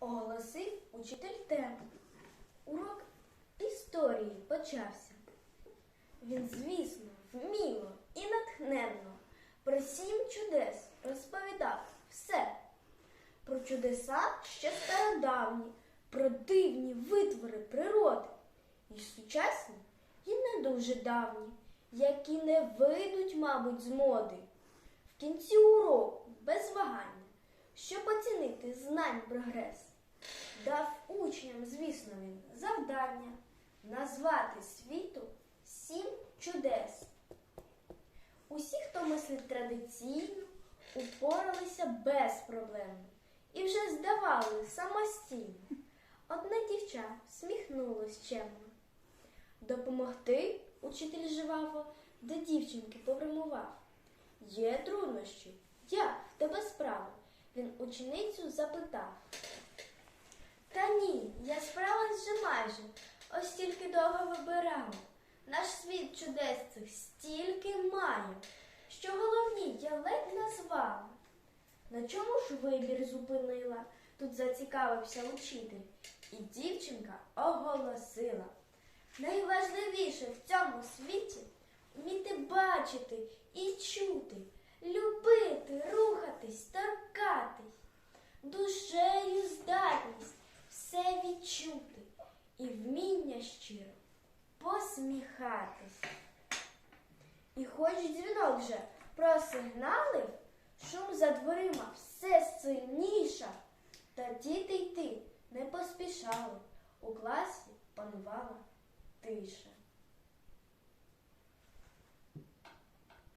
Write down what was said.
оголосив учитель тему. Урок історії почався. Він, звісно, вміло і натхненно про сім чудес розповідав все. Про чудеса ще стародавні, про дивні витвори природи, і сучасні, і не дуже давні, які не вийдуть, мабуть, з моди. В кінці уроку, без вагання, щоб оцінити знань прогрес, дав учням, звісно, він завдання назвати світу сім чудес. Усі, хто мислить традиційно, упоралися без проблем і вже здавали самостійно. Одне дівча всміхнулось чемно. Допомогти учитель живаво до дівчинки попрямував. Є труднощі. Як в тебе справа? Він ученицю запитав. Та ні, я справилась вже майже, ось тільки довго вибирала. Наш світ чудес цих стільки має, що головні я ледь назвала. На чому ж вибір зупинила? Тут зацікавився учитель, і дівчинка оголосила. Найважливіше в цьому світі вміти бачити і чути, любити, рухатись, торкатись, здатність все відчути і вміння щиро посміхатись. І хоч дзвінок вже просигналив, шум за дверима все сильніша, та діти йти не поспішали, у класі панувала тиша.